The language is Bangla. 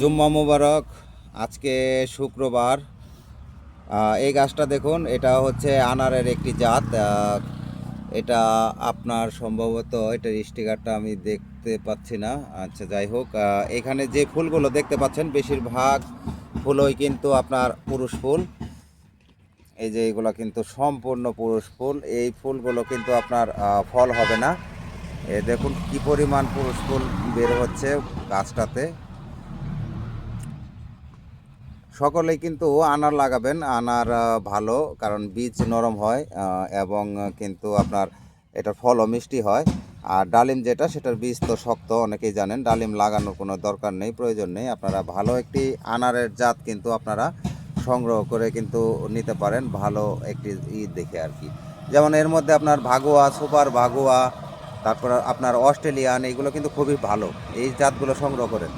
জুম্মা মুবারক, আজকে শুক্রবার। এই গাছটা দেখুন, এটা হচ্ছে আনারের একটি জাত। এটা আপনার সম্ভবত এটার স্টিকারটা আমি দেখতে পাচ্ছি না। আচ্ছা যাই হোক এখানে যে ফুলগুলো দেখতে পাচ্ছেন, বেশিরভাগ ফুলই কিন্তু আপনার পুরুষ ফুল। এই যে এগুলো কিন্তু সম্পূর্ণ পুরুষ ফুল, এই ফুলগুলো কিন্তু আপনার ফল হবে না। এ দেখুন, কি পরিমাণ পুরুষ ফুল বের হচ্ছে গাছটাতে। সকলেই কিন্তু আনার লাগাবেন, আনার ভালো, কারণ বীজ নরম হয় এবং কিন্তু আপনার এটার ফলও মিষ্টি হয়। আর ডালিম যেটা, সেটার বীজ তো শক্ত, অনেকেই জানেন, ডালিম লাগানোর কোনো দরকার নেই, প্রয়োজন নেই। আপনারা ভালো একটি আনারের জাত কিন্তু আপনারা সংগ্রহ করে কিন্তু নিতে পারেন, ভালো একটি ই দেখে আর কি। যেমন এর মধ্যে আপনার ভাগোয়া, সুপার ভাগোয়া, তারপর আপনার অস্ট্রেলিয়ান এইগুলো কিন্তু খুবই ভালো, এই জাতগুলো সংগ্রহ করেন।